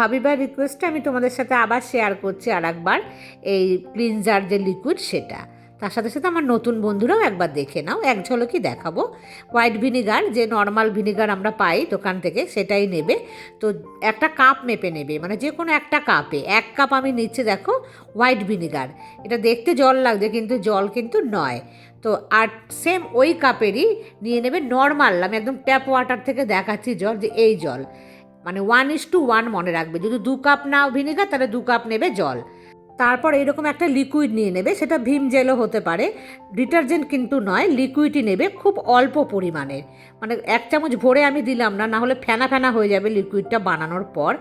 হাবিবার রিকোয়েস্টে আমি তোমাদের সাথে আবার শেয়ার করছি আর একবার এই ক্লিনজার যে লিকুইড সেটা। তার সাথে সাথে আমার নতুন বন্ধুরাও একবার দেখে নাও, এক ঝলকই দেখাবো। হোয়াইট ভিনিগার যে নর্মাল ভিনিগার আমরা পাই দোকান থেকে, সেটাই নেবে। তো একটা কাপ মেপে নেবে মানে যে কোনো একটা কাপে এক কাপ আমি নিচ্ছে দেখো হোয়াইট ভিনিগার এটা দেখতে জল লাগছে, কিন্তু জল কিন্তু নয়। তো আর সেম ওই কাপেরই নিয়ে নেবে নর্মাল আমি একদম ট্যাপ ওয়াটার থেকে দেখাচ্ছি জল, যে এই জল। মানে ওয়ান ইস টু ওয়ান মনে রাখবে। যদি দু কাপ নাও ভিনেগার তাহলে দু কাপ নেবে জল। তারপর এরকম একটা লিকুইড নিয়ে নেবে, সেটা ভীম জেলও হতে পারে। ডিটারজেন্ট কিন্তু নয় লিকুইডই নেবে খুব অল্প পরিমাণে। মানে এক চামচ ভরে আমি দিলাম না না হলে ফেনা ফেনা হয়ে যাবে লিকুইডটা বানানোর পর।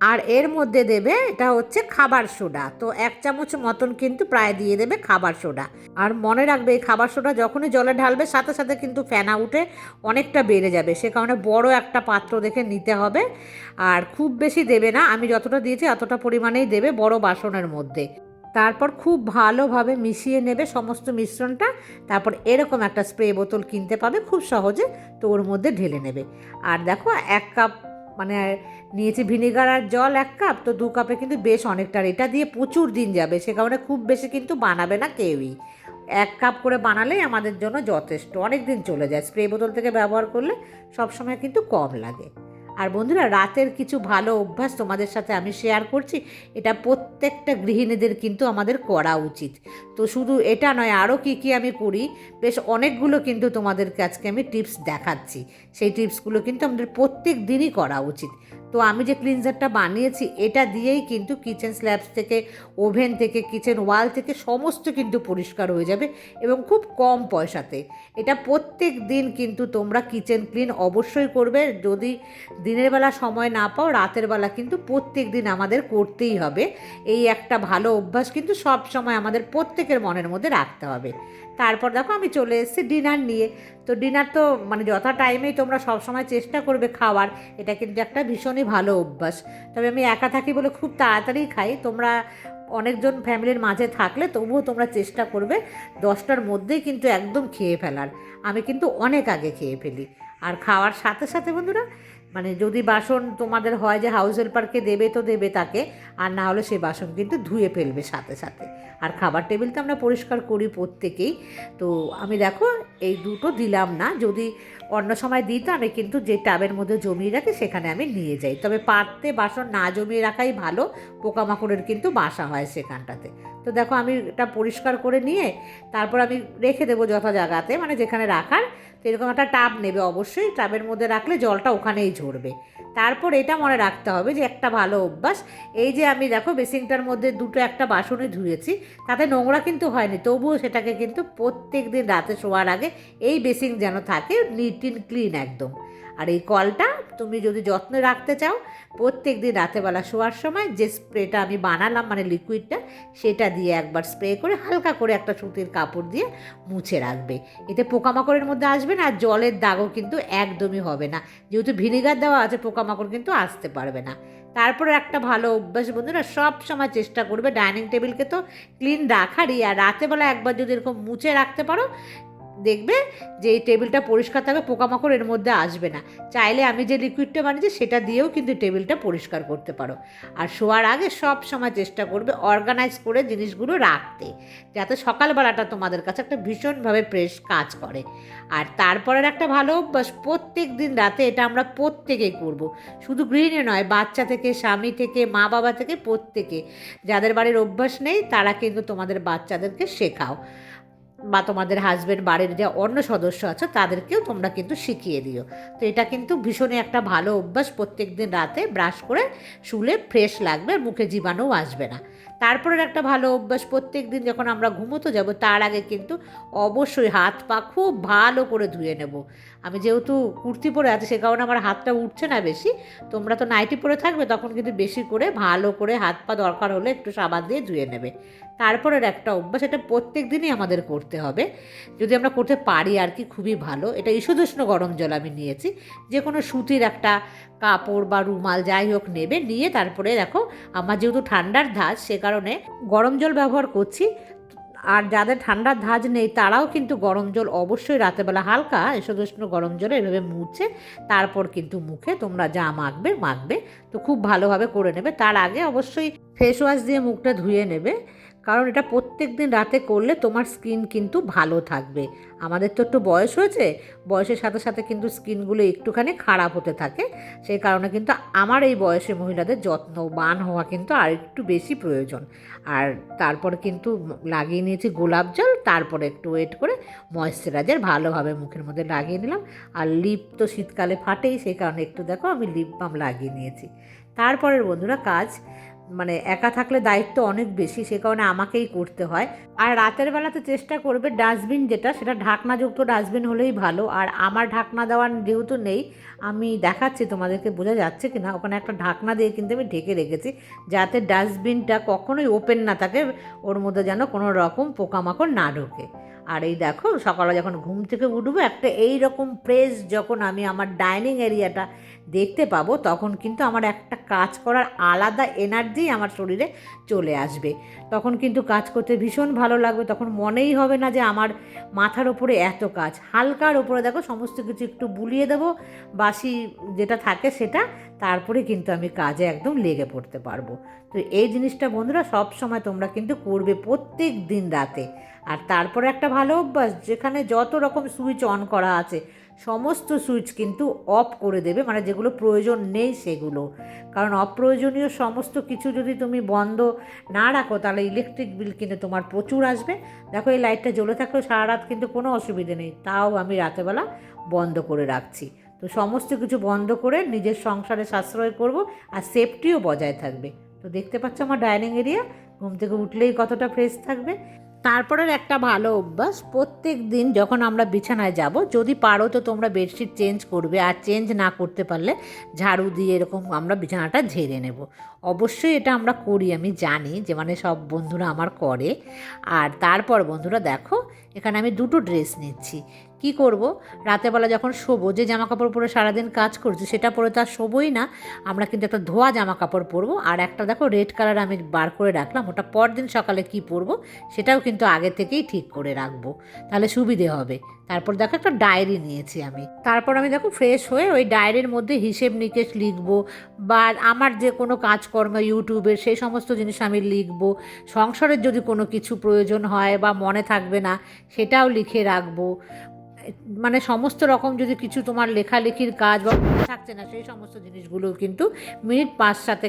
আর এর মধ্যে দেবে, এটা হচ্ছে খাবার সোডা। তো এক চামচ মতন কিন্তু প্রায় দিয়ে দেবে খাবার সোডা। আর মনে রাখবে, এই খাবার সোডা যখনই জলে ঢালবে, সাথে সাথে কিন্তু ফেনা উঠে অনেকটা বেড়ে যাবে। সে কারণে বড় একটা পাত্র দেখে নিতে হবে। আর খুব বেশি দেবে না, আমি যতটা দিয়েছি অতটা পরিমাণেই দেবে বড় বাসনের মধ্যে। তারপর খুব ভালোভাবে মিশিয়ে নেবে সমস্ত মিশ্রণটা। তারপর এরকম একটা স্প্রে বোতল কিনতে পাবে, খুব সহজে তো ওর মধ্যে ঢেলে নেবে। আর দেখো, এক কাপ মানে নিয়েছি ভিনেগার আর জল এক কাপ, তো দু কাপে কিন্তু বেশ অনেকটা এটা দিয়ে প্রচুর দিন যাবে। সে কারণে খুব বেশি কিন্তু বানাবে না কেউই। এক কাপ করে বানালেই আমাদের জন্য যথেষ্ট। অনেক দিন চলে যায়, স্প্রে বোতল থেকে ব্যবহার করলে সবসময় কিন্তু কম লাগে। আর বন্ধুরা, রাতের কিছু ভালো অভ্যাস তোমাদের সাথে আমি শেয়ার করছি। এটা প্রত্যেকটা গৃহিণীদের কিন্তু আমাদের করা উচিত। তো শুধু এটা নয় আরও কী কী আমি করি, বেশ অনেকগুলো কিন্তু তোমাদের আজকে আমি টিপস দেখাচ্ছি। সেই টিপসগুলো কিন্তু আমাদের প্রত্যেক দিনই করা উচিত। তো আমি যে ক্লিনজারটা বানিয়েছি, এটা দিয়েই কিন্তু কিচেন স্ল্যাবস থেকে ওভেন থেকে কিচেন ওয়াল থেকে সমস্ত কিন্তু পরিষ্কার হয়ে যাবে এবং খুব কম পয়সাতে। এটা প্রত্যেক দিন কিন্তু তোমরা কিচেন ক্লিন অবশ্যই করবে। যদি দিনের বেলা সময় না পাও, রাতের বেলা কিন্তু প্রত্যেক দিন আমাদের করতেই হবে। এই একটা ভালো অভ্যাস কিন্তু সব সময় আমাদের প্রত্যেকের মনের মধ্যে রাখতে হবে। তারপর দেখো আমি চলে এসেছি ডিনার নিয়ে। তো ডিনার তো মানে যথা টাইমেই তোমরা সবসময় চেষ্টা করবে খাওয়ার, এটা কিন্তু একটা ভীষণই ভালো অভ্যাস। তবে আমি একা থাকি বলে খুব তাড়াতাড়ি খাই, তোমরা অনেকজন ফ্যামিলির মাঝে থাকলে তবুও তোমরা চেষ্টা করবে দশটার মধ্যেই কিন্তু একদম খেয়ে ফেলার। আমি কিন্তু অনেক আগে খেয়ে ফেলি। আর খাওয়ার সাথে সাথে বন্ধুরা মানে যদি বাসন তোমাদের হয় যে হাউস হেল্পারকে দেবে তো দেবে তাকে, আর না হলে সে বাসন কিন্তু ধুয়ে ফেলবে সাথে সাথে। আর খাবার টেবিল তো আমরা পরিষ্কার করি প্রত্যেকেই। তো আমি দেখো, এই দুটো দিলাম না, যদি অন্য সময় দিই তো আমি কিন্তু যে টাবের মধ্যে জমিয়ে রাখি সেখানে আমি নিয়ে যাই। তবে পাত্রে বাসন না জমিয়ে রাখাই ভালো, পোকামাকড়ের কিন্তু বাসা হয় সেখানটাতে। তো দেখো আমি এটা পরিষ্কার করে নিয়ে তারপর আমি রেখে দেবো যথা জায়গাতে মানে যেখানে রাখার তো এরকম একটা টাব নেবে অবশ্যই টাবের মধ্যে রাখলে জলটা ওখানেই ঝরবে। তারপর এটা মনে রাখতে হবে যে একটা ভালো অভ্যাস, এই যে আমি দেখো বেসিংটার মধ্যে দুটো একটা বাসনে ধুয়েছি, তাতে নোংরা কিন্তু হয়নি, তবুও সেটাকে কিন্তু প্রত্যেক দিন রাতে শোয়ার আগে এই বেসিং যেন থাকে, নিট ইন ক্লিন একদম। আর এই কলটা তুমি যদি যত্নে রাখতে চাও প্রত্যেক দিন রাতেবেলা শোয়ার সময় যে স্প্রেটা আমি বানালাম মানে লিকুইডটা সেটা দিয়ে একবার স্প্রে করে হালকা করে একটা সুতির কাপড় দিয়ে মুছে রাখবে। এতে পোকামাকড়ের মধ্যে আসবে না, আর জলের দাগও কিন্তু একদমই হবে না। যেহেতু ভিনিগার দেওয়া আছে, পোকামাকড় কিন্তু আসতে পারবে না। তারপরে একটা ভালো অভ্যাস বন্ধুরা, সব সময় চেষ্টা করবে ডাইনিং টেবিলকে তো ক্লিন রাখারই। আর রাতেবেলা একবার যদি এরকম মুছে রাখতে পারো দেখবে যে এই টেবিলটা পরিষ্কার থাকবে, পোকামাকড় এর মধ্যে আসবে না। চাইলে আমি যে লিকুইডটা বানিয়েছি, সেটা দিয়েও কিন্তু টেবিলটা পরিষ্কার করতে পারো। আর শোয়ার আগে সব সময় চেষ্টা করবে অর্গানাইজ করে জিনিসগুলো রাখতে, যাতে সকালবেলাটা তোমাদের কাছে একটা ভীষণভাবে ফ্রেশ কাজ করে। আর তারপরের একটা ভালো অভ্যাস প্রত্যেক দিন রাতে এটা আমরা প্রত্যেকেই করব। শুধু গৃহিণী নয়, বাচ্চা থেকে, স্বামী থেকে, মা বাবা থেকে প্রত্যেকে। যাদের বাড়ির অভ্যাস নেই, তারা কিন্তু তোমাদের বাচ্চাদেরকে শেখাও। বা তোমাদের হাজব্যান্ড বাড়ির যে অন্য সদস্য আছে, তাদেরকেও তোমরা কিন্তু শিখিয়ে দিও। তো এটা কিন্তু ভীষণই একটা ভালো অভ্যাস প্রত্যেক দিন রাতে ব্রাশ করে শুলে ফ্রেশ লাগবে মুখে জীবাণুও আসবে না। তারপরের একটা ভালো অভ্যাস প্রত্যেক দিন যখন আমরা ঘুমোতে যাব, তার আগে কিন্তু অবশ্যই হাত পা খুব ভালো করে ধুয়ে নেব। আমি যেহেতু কুর্তি পরে আছি, সে কারণে আমার হাতটা উঠছে না বেশি। তোমরা তো নাইটি পরে থাকবে, তখন কিন্তু বেশি করে ভালো করে হাত পা দরকার হলে একটু সাবান দিয়ে ধুয়ে নেবে। তারপরের একটা অভ্যাস, এটা প্রত্যেক দিনই আমাদের করতে হবে। যদি আমরা করতে পারি আর কি, খুবই ভালো। এটা ঈষদুষ্ণ গরম জল আমি নিয়েছি। যে কোনো সুতির একটা কাপড় বা রুমাল যাই হোক নেবে, নিয়ে তারপরে দেখো, আমার যেহেতু ঠান্ডার ধাজ সে কারণে গরম জল ব্যবহার করছি। আর যাদের ঠান্ডার ধাজ নেই, তারাও কিন্তু গরম জল অবশ্যই রাতেরবেলা হালকা এসোদুষ্ণ গরম জলে এভাবে মুছে, তারপর কিন্তু মুখে তোমরা যা মাখবে মাখবে। তো খুব ভালোভাবে করে নেবে। তার আগে অবশ্যই ফেস ওয়াশ দিয়ে মুখটা ধুয়ে নেবে। কারণ এটা প্রত্যেক দিন রাতে করলে তোমার স্কিন কিন্তু ভালো থাকবে। আমাদের তো একটু বয়স হয়েছে, বয়সের সাথে সাথে কিন্তু স্কিনগুলো একটুখানি খারাপ হতে থাকে। সেই কারণে কিন্তু আমার এই বয়সে মহিলাদের যত্নবান হওয়া কিন্তু আর একটু বেশি প্রয়োজন। আর তারপরে কিন্তু লাগিয়ে নিয়েছি গোলাপ জল, তারপরে একটু ওয়েট করে ময়েশ্চারাইজার ভালোভাবে মুখের মধ্যে লাগিয়ে নিলাম। আর লিপ তো শীতকালে ফাটেই, সেই কারণে একটু দেখো আমি লিপ বাম লাগিয়ে নিয়েছি। তারপরের বন্ধুরা কাজ মানে একা থাকলে দায়িত্ব অনেক বেশি, সে কারণে আমাকেই করতে হয়। আর রাতের বেলাতে চেষ্টা করবে ডাস্টবিন যেটা, সেটা ঢাকনাযুক্ত ডাস্টবিন হলেই ভালো। আর আমার ঢাকনা দেওয়ার যেহেতু নেই, আমি দেখাচ্ছি তোমাদেরকে বোঝা যাচ্ছে কি না ওখানে একটা ঢাকনা দিয়ে কিন্তু আমি ঢেকে রেখেছি, যাতে ডাস্টবিনটা কখনোই ওপেন না থাকে, ওর মধ্যে যেন কোনো রকম পোকামাকড় না ঢোকে। আর এই দেখো সকালে যখন ঘুম থেকে উঠবো, একটা এই রকম প্রেস যখন আমি আমার ডাইনিং এরিয়াটা দেখতে পাবো, তখন কিন্তু আমার একটা কাজ করার আলাদা এনার্জি আমার শরীরে চলে আসবে। তখন কিন্তু কাজ করতে ভীষণ ভালো লাগবে, তখন মনেই হবে না যে আমার মাথার ওপরে এত কাজ। হালকার ওপরে দেখো, সমস্ত কিছু একটু বুলিয়ে দেবো, বাসি যেটা থাকে সেটা, তারপরে কিন্তু আমি কাজে একদম লেগে পড়তে পারব। তো এই জিনিসটা বন্ধুরা সব সময় তোমরা কিন্তু করবে প্রত্যেক দিন রাতে। আর তারপরে একটা ভালো অভ্যাস, যেখানে যত রকম সুইচ অন করা আছে, সমস্ত সুইচ কিন্তু অফ করে দেবে মানে যেগুলো প্রয়োজন নেই সেগুলো। কারণ অপ্রয়োজনীয় সমস্ত কিছু যদি তুমি বন্ধ না রাখো, তাহলে ইলেকট্রিক বিল কিন্তু তোমার প্রচুর আসবে। দেখো, এই লাইটটা জ্বলে থাকলেও সারা রাত কিন্তু কোনো অসুবিধে নেই, তাও আমি রাতেবেলা বন্ধ করে রাখছি। তো সমস্ত কিছু বন্ধ করে নিজের সংসারে সাশ্রয় করব আর সেফটিও বজায় থাকবে। তো দেখতে পাচ্ছ আমার ডাইনিং এরিয়া ঘুম থেকে উঠলেই কতটা ফ্রেশ থাকবে। তারপরের একটা ভালো অভ্যাস, প্রত্যেক দিন যখন আমরা বিছানায় যাব, যদি পারো তো তোমরা বেডশিট চেঞ্জ করবে আর চেঞ্জ না করতে পারলে ঝাড়ু দিয়ে এরকম আমরা বিছানাটা ঝেড়ে নেব। অবশ্যই এটা আমরা করি, আমি জানি যে মানে সব বন্ধুরা আমার করে। আর তারপর বন্ধুরা দেখো, এখানে আমি দুটো ড্রেস নিচ্ছি। কি করব? রাতেরবেলা যখন শোবো, যে জামা কাপড় পরে সারাদিন কাজ করছি, সেটা পরে তো আর শোবোই না। আমরা কিন্তু একটা ধোয়া জামা কাপড় পরবো। আর একটা দেখো রেড কালার আমি বার করে রাখলাম। ওটা পরদিন সকালে কি পরবো, সেটাও কিন্তু আগে থেকেই ঠিক করে রাখব। তাহলে সুবিধে হবে। তারপর দেখো, একটা ডায়েরি নিয়েছি আমি। তারপর আমি দেখো ফ্রেশ হয়ে ওই ডায়েরির মধ্যে হিসেব নিকেশ লিখব বা আমার যে কোনো কাজকর্ম ইউটিউবের সেই সমস্ত জিনিস আমি লিখব। সংসারের যদি কোনো কিছু প্রয়োজন হয় বা মনে থাকবে না, সেটাও লিখে রাখব। মানে সমস্ত রকম যদি কিছু তোমার লেখালেখির কাজ বা থাকছে না, সেই সমস্ত জিনিসগুলো কিন্তু মিনিট পাঁচ সাথে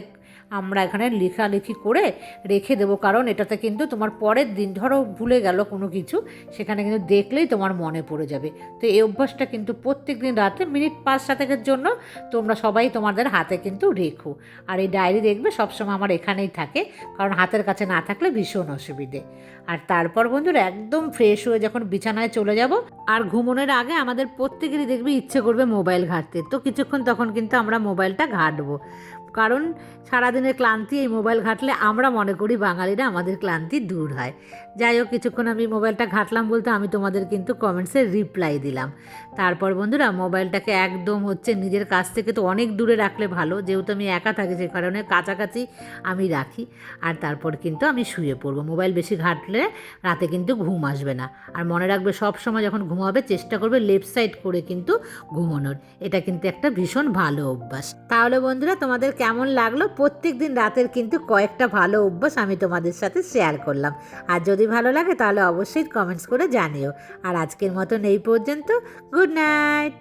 আমরা এখানে লেখালেখি করে রেখে দেবো। কারণ এটাতে কিন্তু তোমার পরের দিন, ধরো ভুলে গেল কোনো কিছু, সেখানে কিন্তু দেখলেই তোমার মনে পড়ে যাবে। তো এই অভ্যাসটা কিন্তু প্রত্যেক দিন রাতে মিনিট পাঁচ সাতেকের জন্য তোমরা সবাই তোমাদের হাতে কিন্তু রেখো। আর এই ডায়েরি দেখবে সবসময় আমার এখানেই থাকে, কারণ হাতের কাছে না থাকলে ভীষণ অসুবিধে। আর তারপর বন্ধুরা, একদম ফ্রেশ হয়ে যখন বিছানায় চলে যাব, আর ঘুমোনোর আগে আমাদের প্রত্যেকেরই দেখবে ইচ্ছে করবে মোবাইল ঘাঁটতে। তো কিছুক্ষণ তখন কিন্তু আমরা মোবাইলটা ঘাঁটবো। কারণ সারাদিনের ক্লান্তি এই মোবাইল ঘাঁটলে আমরা মনে করি বাঙালিরা আমাদের ক্লান্তি দূর হয়। যাই হোক, কিছুক্ষণ আমি মোবাইলটা ঘাঁটলাম বলতে আমি তোমাদের কিন্তু কমেন্টসে রিপ্লাই দিলাম। তারপর বন্ধুরা, মোবাইলটাকে একদম হচ্ছে নিজের কাছ থেকে তো অনেক দূরে রাখলে ভালো, যেহেতু আমি একা থাকি সে কারণে কাছাকাছি আমি রাখি। আর তারপর কিন্তু আমি শুয়ে পড়ব। মোবাইল বেশি ঘাঁটলে রাতে কিন্তু ঘুম আসবে না। আর মনে রাখবে সব সময় যখন ঘুমাবে, চেষ্টা করবে লেফট সাইড করে কিন্তু ঘুমানোর। এটা কিন্তু একটা ভীষণ ভালো অভ্যাস। তাহলে বন্ধুরা, তোমাদের কেমন লাগল? প্রত্যেক দিন রাতের কিন্তু কয়েকটা ভালো অভ্যাস আমি তোমাদের সাথে শেয়ার করলাম। আর যদি ভালো লাগে তাহলে অবশ্যই কমেন্টস করে জানিও। আর আজকের মতন এই পর্যন্ত। Good night